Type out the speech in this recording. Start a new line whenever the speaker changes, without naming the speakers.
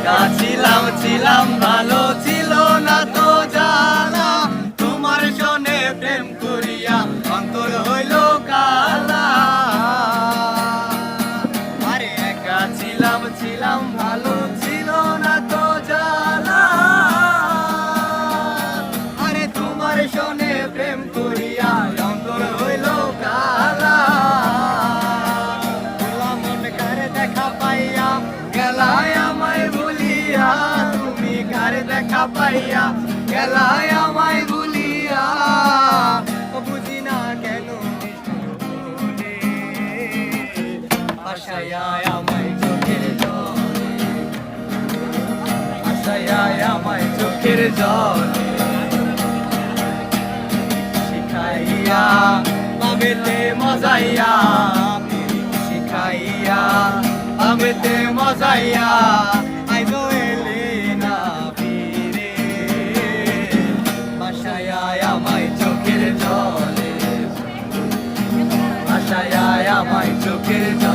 একা ছিলাম ছিলাম ভালো পাইয়া গেলায় আমায় ভুলিয়া। বুঝি না কেন আশায় আমায় চোখের জলে। আশায় আমায় চোখের জলে। শিখাইয়া আমেতে মজাইয়া। শিখাইয়া আমেতে মজাইয়া। চোখের আশায় আমায় চোখের